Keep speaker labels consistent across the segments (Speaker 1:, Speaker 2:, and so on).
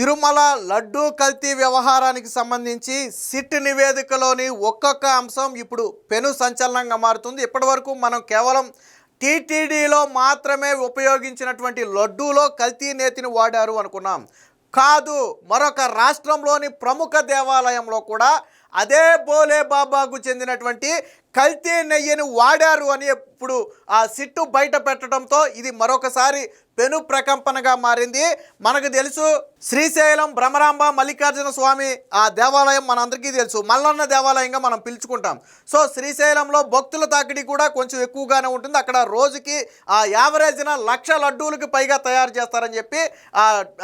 Speaker 1: తిరుమల లడ్డూ కల్తీ వ్యవహారానికి సంబంధించి సిట్ నివేదికలోని ఒక్కొక్క అంశం ఇప్పుడు పెను సంచలనంగా మారుతుంది. ఇప్పటివరకు మనం కేవలం టీటీడీలో మాత్రమే ఉపయోగించినటువంటి లడ్డూలో కల్తీ నేతిని వాడారు అనుకున్నాం. కాదు మరొక రాష్ట్రంలోని ప్రముఖ దేవాలయంలో కూడా అదే బోలే బాబాకు చెందినటువంటి కల్తీ నెయ్యిని వాడారు అని ఇప్పుడు ఆ సిట్టు బయట పెట్టడంతో ఇది మరొకసారి పెను ప్రకంపనగా మారింది. మనకు తెలుసు శ్రీశైలం భ్రమరాంబ మల్లికార్జున స్వామి ఆ దేవాలయం మనందరికీ తెలుసు. మల్లన్న దేవాలయంగా మనం పిలుచుకుంటాం. సో శ్రీశైలంలో భక్తుల తాకిడి కూడా కొంచెం ఎక్కువగానే ఉంటుంది. అక్కడ రోజుకి ఆ యావరేజ్న లక్ష లడ్డూలకి పైగా తయారు చేస్తారని చెప్పి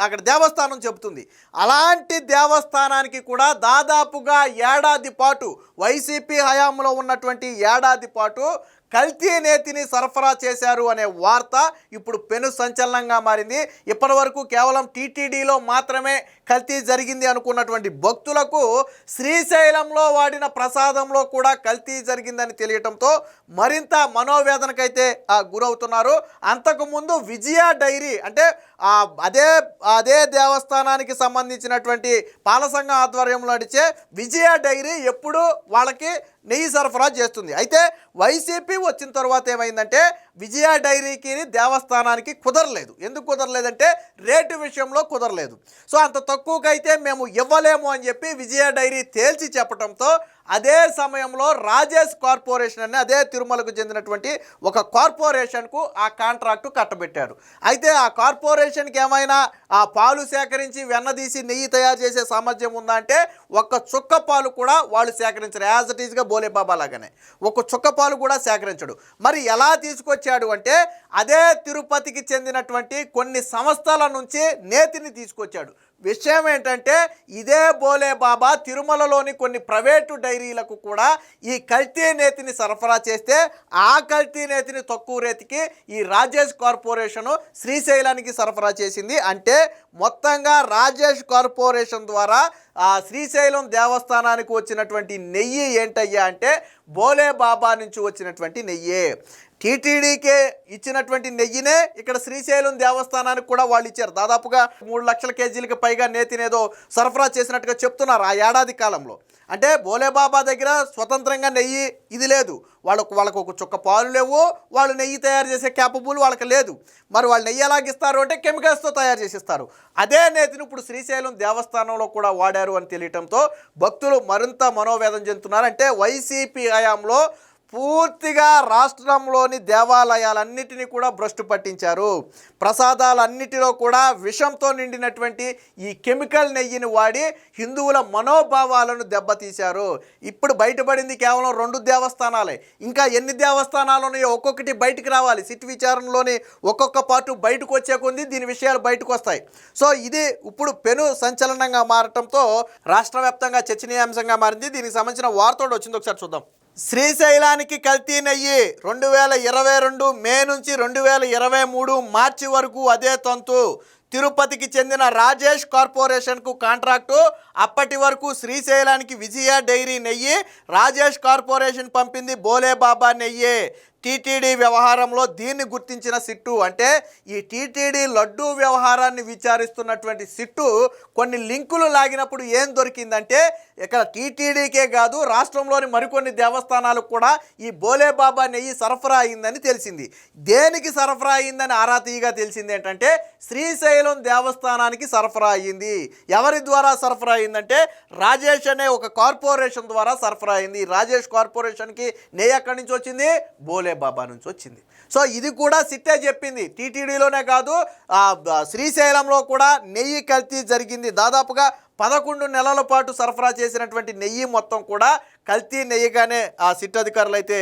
Speaker 1: అక్కడ దేవస్థానం చెబుతుంది. అలాంటి దేవస్థానానికి కూడా దాదాపుగా ఏడాది పాటు వైసీపీ హయాంలో ఉన్నటువంటి ఏడాది పాటు కల్తీ నేతిని సరఫరా చేశారు అనే వార్త ఇప్పుడు పెను సంచలనంగా మారింది. ఇప్పటివరకు కేవలం టీటీడీలో మాత్రమే కల్తీ జరిగింది అనుకున్నటువంటి భక్తులకు శ్రీశైలంలో వాడిన ప్రసాదంలో కూడా కల్తీ జరిగిందని తెలియటంతో మరింత మనోవేదనకైతే ఆ, గురవుతున్నారు. అంతకుముందు విజయ డైరీ అంటే అదే అదే దేవస్థానానికి సంబంధించినటువంటి పాలసంఘ ఆధ్వర్యంలో నడిచే విజయ డైరీ ఎప్పుడు వాళ్ళకి నెయ్యి సరఫరా చేస్తుంది. అయితే వైసీపీ వచ్చిన తర్వాత ఏమైందంటే విజయ డైరీకి దేవస్థానానికి కుదరలేదు. ఎందుకు కుదరలేదంటే రేటు విషయంలో కుదరలేదు. సో అంత తక్కువకైతే మేము ఇవ్వలేము అని చెప్పి విజయ డైరీ తేల్చి చెప్పడంతో అదే సమయంలో రాజేష్ కార్పొరేషన్ అని అదే తిరుమలకు చెందినటువంటి ఒక కార్పొరేషన్కు ఆ కాంట్రాక్టు కట్టబెట్టారు. అయితే ఆ కార్పొరేషన్కి ఏమైనా ఆ పాలు సేకరించి వెన్నదీసి నెయ్యి తయారు చేసే సామర్థ్యం ఉందా అంటే ఒక్క చుక్క పాలు కూడా వాళ్ళు సేకరించరు. యాజ్ ఇట్ ఈజ్గా బోలేబాబా లాగానే. ఒక చుక్క పాలు కూడా సేకరించడు. మరి ఎలా తీసుకొచ్చి తీసుకొచ్చాడు అంటే అదే తిరుపతికి చెందినటువంటి కొన్ని సంస్థల నుంచి నేతిని తీసుకొచ్చాడు. విషయం ఏంటంటే ఇదే బోలే బాబా తిరుమలలోని కొన్ని ప్రైవేటు డైరీలకు కూడా ఈ కల్తీ నేతిని సరఫరా చేస్తే ఆ కల్తీ నేతిని తక్కువ రేతికి ఈ రాజేష్ కార్పొరేషను శ్రీశైలానికి సరఫరా చేసింది. అంటే మొత్తంగా రాజేష్ కార్పొరేషన్ ద్వారా ఆ శ్రీశైలం దేవస్థానానికి వచ్చినటువంటి నెయ్యి ఏంటయ్యా అంటే బోలే బాబా నుంచి వచ్చినటువంటి నెయ్యే. టీటీడీకే ఇచ్చినటువంటి నెయ్యినే ఇక్కడ శ్రీశైలం దేవస్థానానికి కూడా వాళ్ళు ఇచ్చారు. దాదాపుగా మూడు లక్షల కేజీలకు పైగా నేతినేదో సరఫరా చేసినట్టుగా చెప్తున్నారు ఆ ఏడాది కాలంలో. అంటే బోలేబాబా దగ్గర స్వతంత్రంగా నెయ్యి ఇది లేదు. వాళ్ళకు వాళ్ళకు ఒక చుక్క పాలు లేవు. వాళ్ళు నెయ్యి తయారు చేసే క్యాపబుల్ వాళ్ళకి లేదు. మరి వాళ్ళు నెయ్యి ఎలాగిస్తారు అంటే కెమికల్స్తో తయారు చేసిస్తారు. అదే నేతిని ఇప్పుడు శ్రీశైలం దేవస్థానంలో కూడా వాడారు అని తెలియటంతో భక్తులు మరింత మనోవేదం చెందుతున్నారు. అంటే వైసీపీ హయాంలో పూర్తిగా రాష్ట్రంలోని దేవాలయాలన్నిటినీ కూడా భ్రష్టు పట్టించారు. ప్రసాదాలన్నిటిలో కూడా విషంతో నిండినటువంటి ఈ కెమికల్ నెయ్యిని వాడి హిందువుల మనోభావాలను దెబ్బతీశారు. ఇప్పుడు బయటపడింది కేవలం రెండు దేవస్థానాలే. ఇంకా ఎన్ని దేవస్థానాలు ఉన్నాయో ఒక్కొక్కటి బయటికి రావాలి. సిట్ విచారణలోని ఒక్కొక్క పార్టు బయటకు వచ్చే కొంది దీని విషయాలు బయటకు వస్తాయి. సో ఇది ఇప్పుడు పెను సంచలనంగా మారటంతో రాష్ట్ర వ్యాప్తంగా చర్చనీయాంశంగా మారింది. దీనికి సంబంధించిన వార్త వచ్చింది. ఒకసారి చూద్దాం. శ్రీశైలానికి కల్తీ నెయ్యి రెండు వేల ఇరవై రెండు మే నుంచి రెండు వేల ఇరవై మూడు మార్చి వరకు అదే తంతు. తిరుపతికి చెందిన రాజేష్ కార్పొరేషన్కు కాంట్రాక్టు. అప్పటి వరకు శ్రీశైలానికి విజయ డైరీ నెయ్యి రాజేష్ కార్పొరేషన్ పంపింది బోలే బాబా నెయ్యి. టీటీడీ వ్యవహారంలో దీన్ని గుర్తించిన సిట్టు అంటే ఈ టీటీడీ లడ్డూ వ్యవహారాన్ని విచారిస్తున్నటువంటి సిట్టు కొన్ని లింకులు లాగినప్పుడు ఏం దొరికిందంటే ఇక్కడ టీటీడీకే కాదు రాష్ట్రంలోని మరికొన్ని దేవస్థానాలకు కూడా ఈ బోలేబాబా నెయ్యి సరఫరా అయిందని తెలిసింది. దేనికి సరఫరా అయిందని ఆరా తీయగా తెలిసింది ఏంటంటే శ్రీశైలం దేవస్థానానికి సరఫరా అయ్యింది. ఎవరి ద్వారా సరఫరా అయిందంటే రాజేష్ అనే ఒక కార్పొరేషన్ ద్వారా సరఫరా అయింది రాజేష్ కార్పొరేషన్కి నెయ్యి ఎక్కడి నుంచి వచ్చింది? బోలే బాబా నుంచి వచ్చింది. సో ఇది కూడా సిట్టే చెప్పింది. టీటీడీలోనే కాదు శ్రీశైలంలో కూడా నెయ్యి కల్తీ జరిగింది. దాదాపుగా పదకొండు నెలల పాటు సరఫరా చేసినటువంటి నెయ్యి మొత్తం కూడా కల్తీ నెయ్యగానే ఆ సిట్ అధికారులు అయితే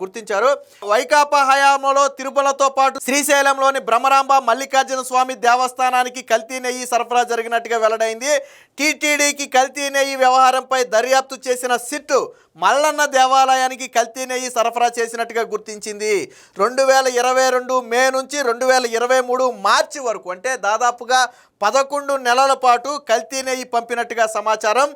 Speaker 1: గుర్తించారు. వైకాపా హయాంలో తిరుమలతో పాటు శ్రీశైలంలోని భ్రమరాంబ మల్లికార్జున స్వామి దేవస్థానానికి కల్తీ నెయ్యి సరఫరా జరిగినట్టుగా వెల్లడైంది. టీటీడీకి కల్తీ నెయ్యి వ్యవహారంపై దర్యాప్తు చేసిన సిట్ మల్లన్న దేవాలయానికి కల్తీ నెయ్యి సరఫరా చేసినట్టుగా గుర్తించింది. రెండు వేల ఇరవై రెండు మే నుంచి రెండు వేల ఇరవై మూడు మార్చి వరకు అంటే దాదాపుగా పదకొండు నెలల పాటు కల్తీ నెయ్యి పంపినట్టుగా సమాచారం.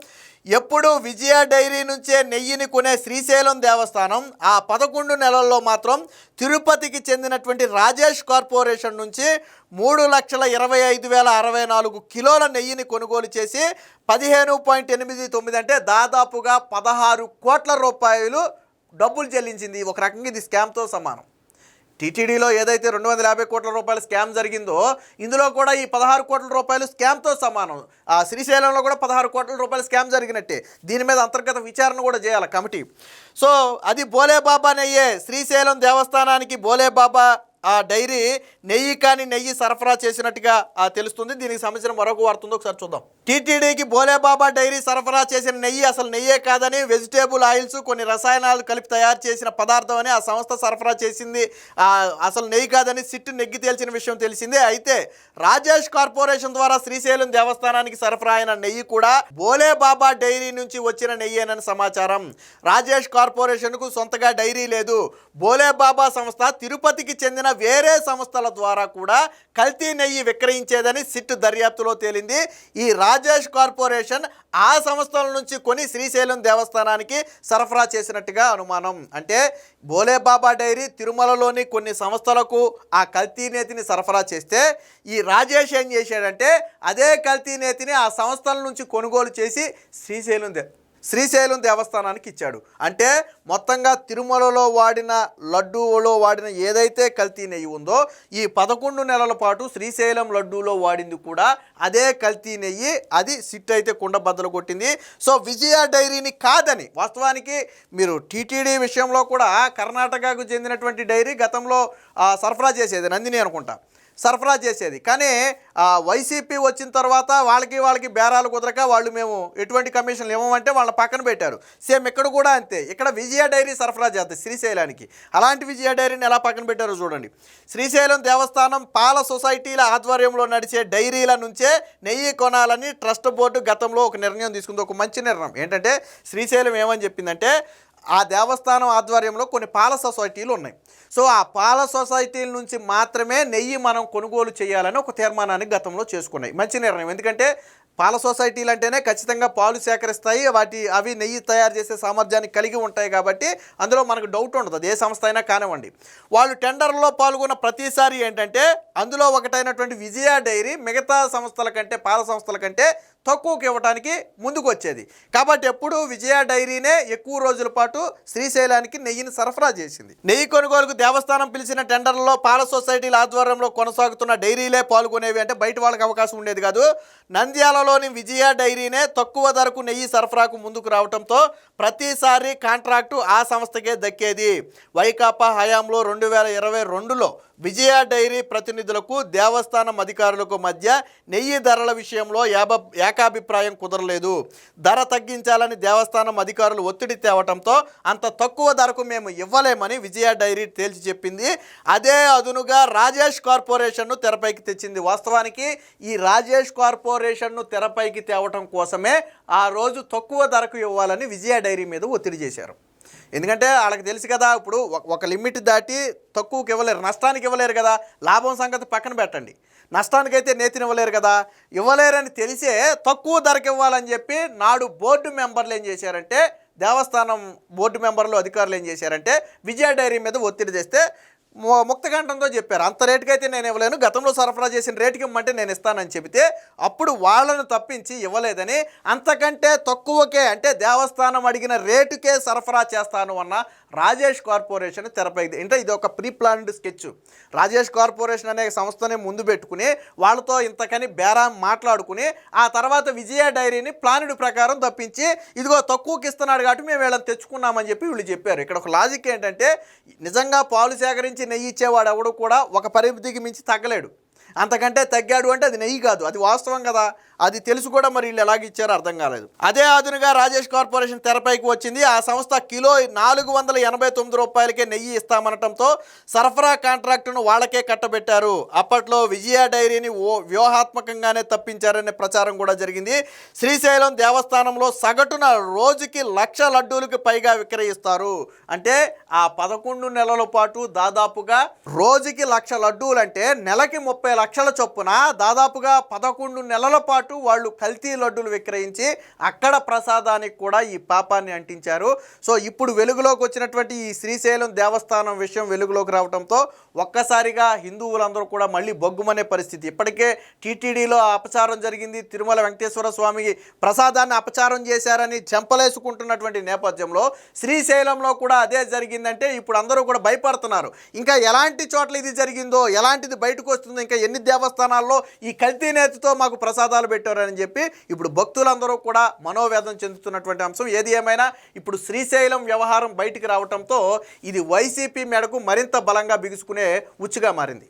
Speaker 1: ఎప్పుడు విజయ డైరీ నుంచే నెయ్యిని కొనే శ్రీశైలం దేవస్థానం ఆ పదకొండు నెలల్లో మాత్రం తిరుపతికి చెందినటువంటి రాజేష్ కార్పొరేషన్ నుంచి మూడు లక్షల ఇరవై ఐదు వేల అరవై నాలుగు కిలోల నెయ్యిని కొనుగోలు చేసి పదిహేను పాయింట్ ఎనిమిది తొమ్మిది అంటే దాదాపుగా పదహారు కోట్ల రూపాయలు డబ్బులు చెల్లించింది. ఒక రకంగా ఇది స్కామ్తో సమానం. టీటీడీలో ఏదైతే రెండు వందల యాభై కోట్ల రూపాయల స్కామ్ జరిగిందో ఇందులో కూడా ఈ పదహారు కోట్ల రూపాయలు స్కామ్తో సమానం. ఆ శ్రీశైలంలో కూడా పదహారు కోట్ల రూపాయల స్కామ్ జరిగినట్టే. దీని మీద అంతర్గత విచారణ కూడా చేయాలి కమిటీ. సో అది బోలే బాబా శ్రీశైలం దేవస్థానానికి బోలే బాబా ఆ డైరీ నెయ్యి కానీ నెయ్యి సరఫరా చేసినట్టుగా తెలుస్తుంది. దీనికి సంబంధించిన మరొక వార్త ఉందో ఒకసారి చూద్దాం. టీటీడీకి బోలేబాబా డైరీ సరఫరా చేసిన నెయ్యి అసలు నెయ్యే కాదని వెజిటేబుల్ ఆయిల్స్ కొన్ని రసాయనాలు కలిపి తయారు చేసిన పదార్థం అని ఆ సంస్థ సరఫరా చేసింది. అసలు నెయ్యి కాదని సిట్టు నెగ్గి తేల్చిన విషయం తెలిసిందే. అయితే రాజేష్ కార్పొరేషన్ ద్వారా శ్రీశైలం దేవస్థానానికి సరఫరా అయిన నెయ్యి కూడా బోలేబాబా డైరీ నుంచి వచ్చిన నెయ్యేనని సమాచారం. రాజేష్ కార్పొరేషన్కు సొంతగా డైరీ లేదు. బోలేబాబా సంస్థ తిరుపతికి చెందిన వేరే సంస్థల ద్వారా కూడా కల్తీ నెయ్యి విక్రయించేదని సిట్ దర్యాప్తులో తేలింది. ఈ రాజేష్ కార్పొరేషన్ ఆ సంస్థల నుంచి కొని శ్రీశైలం దేవస్థానానికి సరఫరా చేసినట్టుగా అనుమానం. అంటే బోలేబాబా డైరీ తిరుమలలోని కొన్ని సంస్థలకు ఆ కల్తీ నేతిని సరఫరా చేస్తే ఈ రాజేష్ ఏం చేశాడంటే అదే కల్తీ నేతిని ఆ సంస్థల నుంచి కొనుగోలు చేసి శ్రీశైలం దే శ్రీశైలం దేవస్థానానికి ఇచ్చాడు. అంటే మొత్తంగా తిరుమలలో వాడిన లడ్డూలో వాడిన ఏదైతే కల్తీ నెయ్యి ఉందో ఈ పదకొండు నెలల పాటు శ్రీశైలం లడ్డూలో వాడింది కూడా అదే కల్తీ నెయ్యి అది సిట్ అయితే కుండ బద్దలు కొట్టింది. సో విజయ డైరీని కాదని వాస్తవానికి మీరు టీటీడీ విషయంలో కూడా కర్ణాటకకు చెందినటువంటి డైరీ గతంలో సరఫరా చేసేది నందిని అనుకుంటా. సరఫరా చేసేది. కానీ వైసీపీ వచ్చిన తర్వాత వాళ్ళకి వాళ్ళకి బేరాలు కుదరక వాళ్ళు మేము ఎటువంటి కమిషన్లు ఇవ్వమంటే వాళ్ళ పక్కన పెట్టారు. సేమ్ ఇక్కడ కూడా అంతే. ఇక్కడ విజయ డైరీ సరఫరా చేస్తుంది శ్రీశైలానికి. అలాంటి విజయ డైరీని ఎలా పక్కన పెట్టారో చూడండి. శ్రీశైలం దేవస్థానం పాల సొసైటీల ఆధ్వర్యంలో నడిచే డైరీల నుంచే నెయ్యి కొనాలని ట్రస్ట్ బోర్డు గతంలో ఒక నిర్ణయం తీసుకుంది. ఒక మంచి నిర్ణయం. ఏంటంటే శ్రీశైలం ఏమని చెప్పిందంటే ఆ దేవస్థానం ఆధ్వర్యంలో కొన్ని పాల సొసైటీలు ఉన్నాయి. సో ఆ పాల సొసైటీల నుంచి మాత్రమే నెయ్యి మనం కొనుగోలు చేయాలని ఒక తీర్మానాన్ని గతంలో చేసుకున్నాయి. మంచి నిర్ణయం. ఎందుకంటే పాల సొసైటీలు అంటేనే ఖచ్చితంగా పాలు సేకరిస్తాయి. వాటి అవి నెయ్యి తయారు చేసే సామర్థ్యాన్ని కలిగి ఉంటాయి కాబట్టి అందులో మనకు డౌట్ ఉండదు. అది ఏ సంస్థ అయినా కానివ్వండి. వాళ్ళు టెండర్లో పాల్గొన్న ప్రతిసారి ఏంటంటే అందులో ఒకటైనటువంటి విజయ డైరీ మిగతా సంస్థల కంటే పాల సంస్థల కంటే తక్కువకి ఇవ్వడానికి ముందుకు వచ్చేది. కాబట్టి ఎప్పుడు విజయ డైరీనే ఎక్కువ రోజుల పాటు శ్రీశైలానికి నెయ్యిని సరఫరా చేసింది. నెయ్యి కొనుగోలుకు దేవస్థానం పిలిచిన టెండర్లలో పాల సొసైటీల ఆధ్వర్యంలో కొనసాగుతున్న డైరీలే పాల్గొనేవి అంటే బయట వాళ్ళకి అవకాశం ఉండేది కాదు. నంద్యాల నంద్యాలలోని విజయ డైరీనే తక్కువ ధరకు నెయ్యి సరఫరాకు ముందుకు రావడంతో ప్రతిసారి కాంట్రాక్టు ఆ సంస్థకే దక్కేది. వైకాపా హయాంలో రెండు వేల ఇరవై రెండులో విజయ డైరీ ప్రతినిధులకు దేవస్థానం అధికారులకు మధ్య నెయ్యి ధరల విషయంలో యాబ ఏకాభిప్రాయం కుదరలేదు. ధర తగ్గించాలని దేవస్థానం అధికారులు ఒత్తిడి తేవటంతో అంత తక్కువ ధరకు మేము ఇవ్వలేమని విజయ డైరీ తేల్చి చెప్పింది. అదే అదునుగా రాజేష్ కార్పొరేషన్ను తెరపైకి తెచ్చింది. వాస్తవానికి ఈ రాజేష్ కార్పొరేషన్ను తెరపైకి తేవటం కోసమే ఆ రోజు తక్కువ ధరకు ఇవ్వాలని విజయ డైరీ మీద ఒత్తిడి చేశారు. ఎందుకంటే వాళ్ళకి తెలుసు కదా ఇప్పుడు ఒక- లిమిట్ దాటి తక్కువకి ఇవ్వలేరు నష్టానికి ఇవ్వలేరు కదా లాభం సంగతి పక్కన పెట్టండి. నష్టానికైతే నేతిని ఇవ్వలేరు కదా ఇవ్వలేరని తెలిసే తక్కువ ధరకు ఇవ్వాలని చెప్పి నాడు బోర్డు మెంబర్లు ఏం చేశారంటే దేవస్థానం బోర్డు మెంబర్లు అధికారులు ఏం చేశారంటే విజయ డైరీ మీద ఒత్తిడి తెస్తే ము- ముక్తకంఠంతో చెప్పారు. అంత రేటుకి అయితే నేను ఇవ్వలేను. గతంలో సరఫరా చేసిన రేటుకి ఇమ్మంటే నేను ఇస్తానని చెబితే అప్పుడు వాళ్ళను తప్పించి ఇవ్వలేదని అంతకంటే తక్కువకే అంటే దేవస్థానం అడిగిన రేటుకే సరఫరా చేస్తాను అన్న రాజేష్ కార్పొరేషన్ తెరపై అంటే ఇది ఒక pre planned sketch. Rajesh corporation అనే సంస్థని ముందు పెట్టుకుని వాళ్ళతో ఇంతకని బేరం మాట్లాడుకుని ఆ తర్వాత విజయ డైరీని ప్లానుడు ప్రకారం తప్పించి ఇదిగో తక్కువకి ఇస్తున్నాడు కాబట్టి మేము వీళ్ళని తెచ్చుకున్నామని చెప్పి వీళ్ళు చెప్పారు. ఇక్కడ ఒక లాజిక్ ఏంటంటే నిజంగా పాలు సేకరించి నెయ్యి ఇచ్చేవాడు ఎవడు కూడా ఒక పరిమితికి మించి తగ్గలేడు. అంతకంటే తగ్గాడు అంటే అది నెయ్యి కాదు అది వాస్తవం కదా. అది తెలుసు కూడా మరి వీళ్ళు ఎలాగ ఇచ్చారో అర్థం కాలేదు. అదే అదునుగా రాజేష్ కార్పొరేషన్ తెరపైకి వచ్చింది. ఆ సంస్థ కిలో నాలుగు వందల ఎనభై తొమ్మిది రూపాయలకే నెయ్యి ఇస్తామనటంతో సరఫరా కాంట్రాక్టును వాళ్ళకే కట్టబెట్టారు. అప్పట్లో విజయ డైరీని ఓ వ్యూహాత్మకంగానే తప్పించారనే ప్రచారం కూడా జరిగింది. శ్రీశైలం దేవస్థానంలో సగటున రోజుకి లక్ష లడ్డూలకు పైగా విక్రయిస్తారు. అంటే ఆ పదకొండు నెలల పాటు దాదాపుగా రోజుకి లక్ష లడ్డూలు అంటే నెలకి ముప్పై లక్షల చొప్పున దాదాపుగా పదకొండు నెలల పాటు వాళ్ళు కల్తీ లడ్డూలు విక్రయించి అక్కడ ప్రసాదానికి కూడా ఈ పాపాన్ని అంటించారు. సో ఇప్పుడు వెలుగులోకి వచ్చినటువంటి ఈ శ్రీశైలం దేవస్థానం విషయం వెలుగులోకి రావడంతో ఒక్కసారిగా హిందువులందరూ కూడా మళ్ళీ బొగ్గుమనే పరిస్థితి. ఇప్పటికే టీటీడీలో అపచారం జరిగింది. తిరుమల వెంకటేశ్వర స్వామికి ప్రసాదాన్ని అపచారం చేశారని చెంపలేసుకుంటున్నటువంటి నేపథ్యంలో శ్రీశైలంలో కూడా అదే జరిగిందంటే ఇప్పుడు అందరూ కూడా భయపడుతున్నారు. ఇంకా ఎలాంటి చోట్ల ఇది జరిగిందో ఎలాంటిది బయటకు వస్తుందో ఇంకా ఎన్ని దేవస్థానాల్లో ఈ కల్తీ నేతతో మాకు ప్రసాదాలు పెట్టారని చెప్పి ఇప్పుడు భక్తులందరూ కూడా మనోవేదన చెందుతున్నటువంటి అంశం ఏది ఏమైనా ఇప్పుడు శ్రీశైలం వ్యవహారం బయటికి రావడంతో ఇది వైసీపీ మేడకు మరింత బలంగా బిగుసుకునే ఉచ్చుగా మారింది.